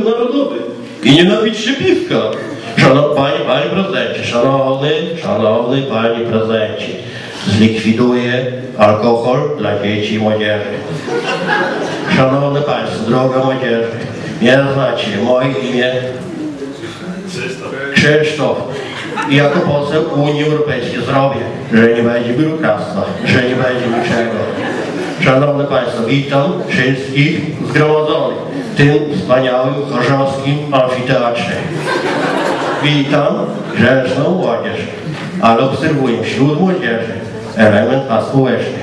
narodowy i nie napić się piwka. Szanowny panie, panie prezydencie, szanowny, szanowny panie prezydencie, zlikwiduję alkohol dla dzieci i młodzieży. Szanowny państwo, droga młodzieży, nie znacie, moje imię Krzysztof. I jako poseł Unii Europejskiej zrobię, że nie będzie biurokractwa, że nie będzie niczego. Szanowni Państwo, witam wszystkich zgromadzonych tym wspaniałym chorzowskim amfiteatrze. Witam grzeczną młodzież, ale obserwuję wśród młodzieży element aspołeczny,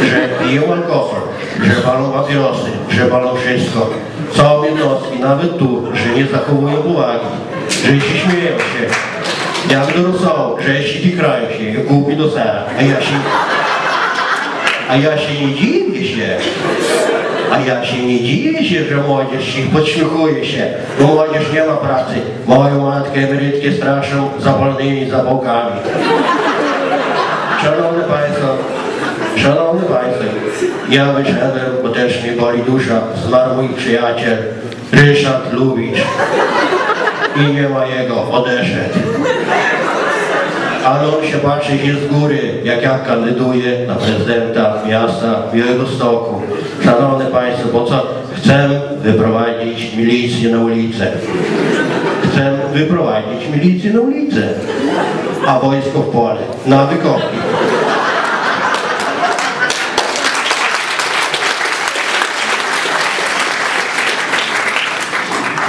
że piją alkohol, że palą papierosy, że palą wszystko. Są jednostki, nawet tu, że nie zachowują powagi, że się śmieją się. Jak do rosołu, że się kikrają się, głupi do sera, a ja się... A ja się nie dziwię się. A ja się nie dziwię się, że młodzież się podśmiechuje się, bo młodzież nie ma pracy. Moją matkę emerytkę straszą zapalnymi zapałkami. Szanowni Państwo, Szanowni Państwo, ja wyszedłem, bo też mnie boli dusza, zmarł mój przyjaciel Ryszard Lubicz i nie ma jego, odeszedł. Ale on się patrzy się z góry, jak ja kandyduję na prezydenta miasta Białego Stoku. Szanowni Państwo, bo co? Chcę wyprowadzić milicję na ulicę. Chcę wyprowadzić milicję na ulicę, a wojsko w pole, na wykopki.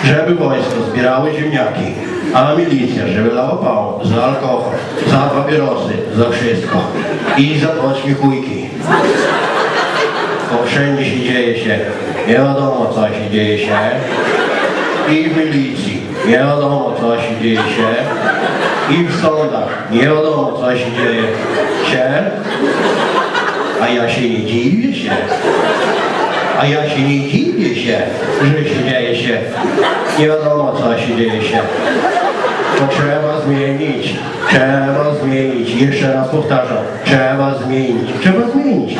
Żeby wojsko zbierało ziemniaki, a milicja, żeby lała pałą za alkohol, za papierosy, za wszystko. I za podśmiechujki. Bo wszędzie się dzieje się, nie wiadomo co się dzieje się. I w milicji, nie wiadomo co się dzieje się. I w sądach, nie wiadomo co się dzieje się, a ja się nie dziwię się. A ja się nie dziwię się, że się dzieje się. Nie wiadomo co się dzieje się. To trzeba zmienić. Trzeba zmienić. Jeszcze raz powtarzam. Trzeba zmienić. Trzeba zmienić.